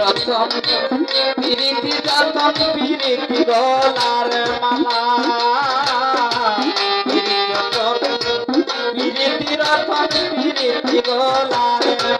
রতন পিরিতি রতন পিরিতি গলার মালা পিরিতি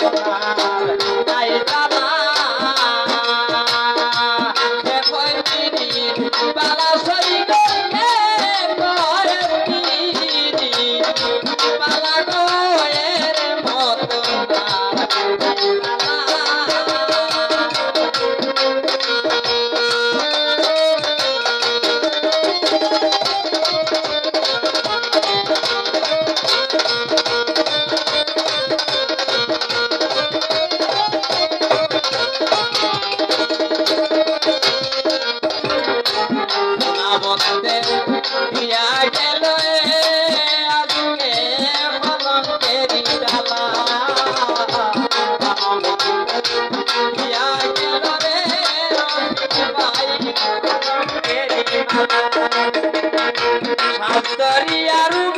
তোমার। শাস্তরিয়া রূপ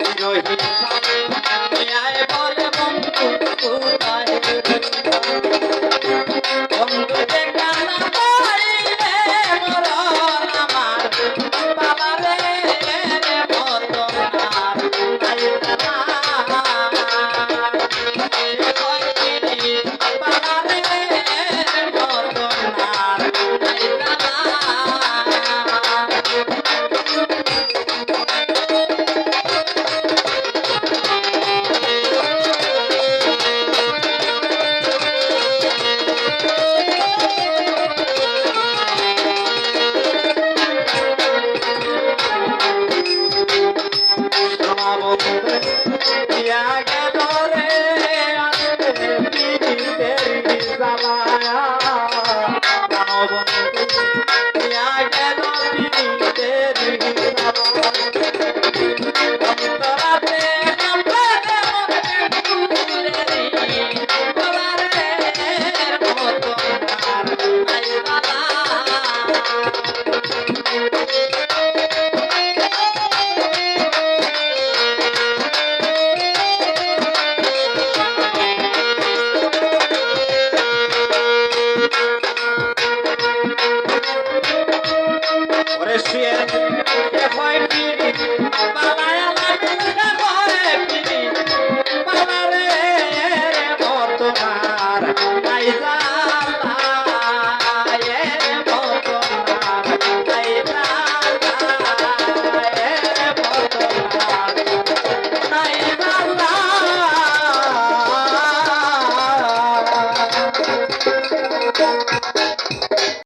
বিরোহিত সান